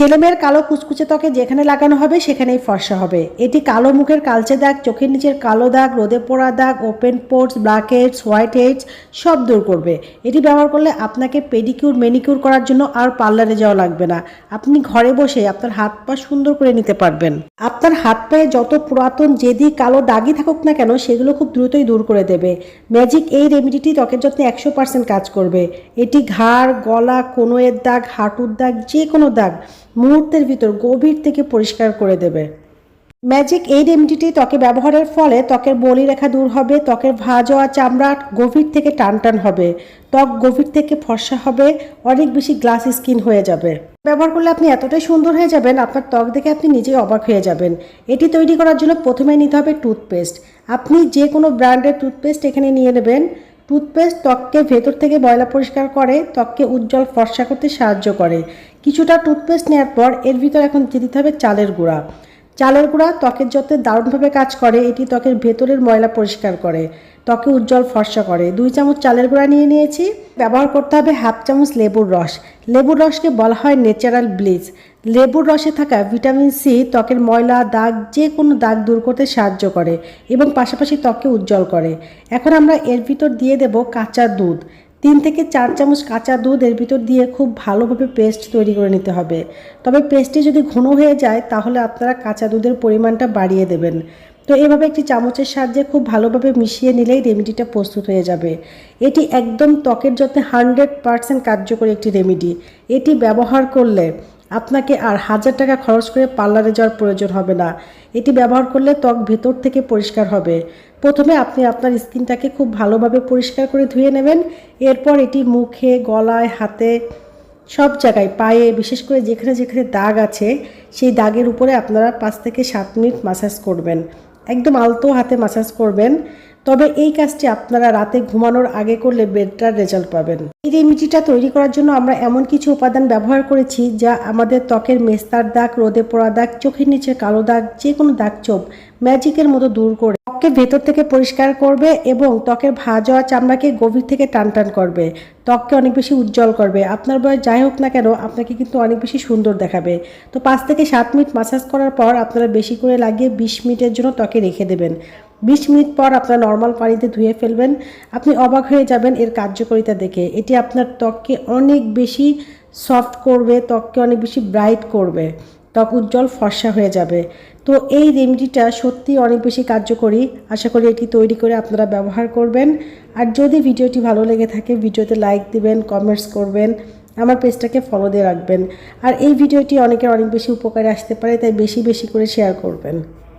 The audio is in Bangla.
ছেলেমেয়ের কালো কুচকুচে ত্বকে যেখানে লাগানো হবে, সেখানেই ফর্সা হবে। এটি কালো মুখের কালচে দাগ, চোখের নিচের কালো দাগ, রোদে পোড়া দাগ open pores blackheads whiteheads সব দূর করবে। এটি ব্যবহার করলে আপনাকে পেডিকিউর মেনিকিউর করার জন্য আর পার্লারে যাওয়া লাগবে না। আপনি ঘরে বসে আপনার হাত পা সুন্দর করে নিতে পারবেন। আপনার হাত পায়ে যত পুরাতন যেদি কালো দাগই থাকুক না কেন, সেগুলো খুব দ্রুতই দূর করে দেবে। ম্যাজিক এই রেমিডিটি ত্বকের যত্নে একশো পার্সেন্ট কাজ করবে। এটি ঘাড়, গলা, কোনোয়ের দাগ, হাঁটুর দাগ যে কোনো দাগ মুহূর্তের ভিতর গভীর থেকে পরিষ্কার করে দেবে। ম্যাজিক এই রেমেডিটি ত্বকে ব্যবহারের ফলে ত্বকের বলি রেখা দূর হবে, ত্বকের ভাঁজ হওয়া চামড়া গভীর থেকে টান টান হবে। ত্বক গভীর থেকে ফর্সা হবে, অনেক বেশি গ্লাস স্কিন হয়ে যাবে। ব্যবহার করলে আপনি এতটাই সুন্দর হয়ে যাবেন, আপনার ত্বক দেখে আপনি নিজেই অবাক হয়ে যাবেন। এটি তৈরি করার জন্য প্রথমে নিতে হবে টুথপেস্ট আপনি যে কোনো ব্র্যান্ডের টুথপেস্ট এখানে নিয়ে নেবেন। টুথপেস্ট ত্বককে ভেতর থেকে ময়লা পরিষ্কার করে, ত্বককে উজ্জ্বল ফর্সা করতে সাহায্য করে। কিছুটা টুথপেস্ট নেওয়ার পর এর ভিতর এখন দিয়ে দিতে হবে চালের গুঁড়া। চালের গুঁড়া ত্বকের যত্নে দারুণভাবে কাজ করে, এটি ত্বকের ভেতরের ময়লা পরিষ্কার করে ত্বকে উজ্জ্বল ফর্সা করে। দুই চামচ চালের গুঁড়া নিয়ে নিয়েছি। ব্যবহার করতে হবে হাফ চামচ লেবুর রস। লেবুর রসকে বলা হয় ন্যাচারাল ব্লিচ লেবুর রসে থাকা ভিটামিন সি ত্বকের ময়লা, দাগ, যে কোনো দাগ দূর করতে সাহায্য করে এবং পাশাপাশি ত্বককে উজ্জ্বল করে। এখন আমরা এর ভিতর দিয়ে দেব কাঁচা দুধ। তিন থেকে চার চামচ কাঁচা দুধ এর ভিতর দিয়ে খুব ভালোভাবে পেস্ট তৈরি করে নিতে হবে। তবে পেস্টটি যদি ঘন হয়ে যায়, তাহলে আপনারা কাঁচা দুধের পরিমাণটা বাড়িয়ে দেবেন। তো এভাবে একটি চামচের সাহায্যে খুব ভালোভাবে মিশিয়ে নিলেই রেমেডিটা প্রস্তুত হয়ে যাবে। এটি একদম ত্বকের যত্নে হান্ড্রেড পারসেন্ট কার্যকরী একটি রেমেডি এটি ব্যবহার করলে আপনাকে আর হাজার টাকা খরচ করে পার্লারে যাওয়ার প্রয়োজন হবে না। এটি ব্যবহার করলে ত্বক ভেতর থেকে পরিষ্কার হবে। প্রথমে আপনি আপনার স্কিনটাকে খুব ভালোভাবে পরিষ্কার করে ধুয়ে নেবেন। এরপর এটি মুখে, গলায়, হাতে, সব জায়গায়, পায়ে, বিশেষ করে যেখানে যেখানে দাগ আছে, সেই দাগের উপরে আপনারা পাঁচ থেকে সাত মিনিট মাসাজ করবেন। একদম আলতো হাতে মাসাজ করবেন। তবে এই কাজটি আপনারা রাতে ঘুমানোর আগে করলে বেটার রেজাল্ট পাবেন। এই রেমিডিটা তৈরি করার জন্য আমরা এমন কিছু উপাদান ব্যবহার করেছি যা আমাদের ত্বকের মেস্তার দাগ, রোদে পোড়া দাগ, চোখের নিচে কালো দাগ যে কোনো দাগ চোপ ম্যাজিকের মতো দূর করে ত্বককে ভেতর থেকে পরিষ্কার করবে এবং ত্বকের ভাঁজ হওয়া চামড়াকে গভীর থেকে টান টান করবে। ত্বককে অনেক বেশি উজ্জ্বল করবে। আপনার বয়স যাই হোক না কেন, আপনাকে কিন্তু অনেক বেশি সুন্দর দেখাবে। তো পাঁচ থেকে সাত মিনিট মাসাজ করার পর আপনারা বেশি করে লাগিয়ে বিশ মিনিটের জন্য ত্বকে রেখে দেবেন। বিশ মিনিট পর আপনার নর্মাল পানিতে ধুয়ে ফেলবেন। আপনি অবাক হয়ে যাবেন এর কার্যকারিতা দেখে। এটি আপনার ত্বককে অনেক বেশি সফট করবে, ত্বককে অনেক বেশি ব্রাইট করবে। ত্বক উজ্জ্বল ফর্সা হয়ে যাবে। তো এই রেমেডিটা সত্যি অনেক বেশি কার্যকরী। আশা করি এটি তৈরি করে আপনারা ব্যবহার করবেন। আর যদি ভিডিওটি ভালো লেগে থাকে, ভিডিওতে লাইক দিবেন কমেন্টস করবেন। আমার পেজটাকে ফলো দিয়ে রাখবেন। আর এই ভিডিওটি অনেকের অনেক বেশি উপকারে আসতে পারে, তাই বেশি বেশি করে শেয়ার করবেন।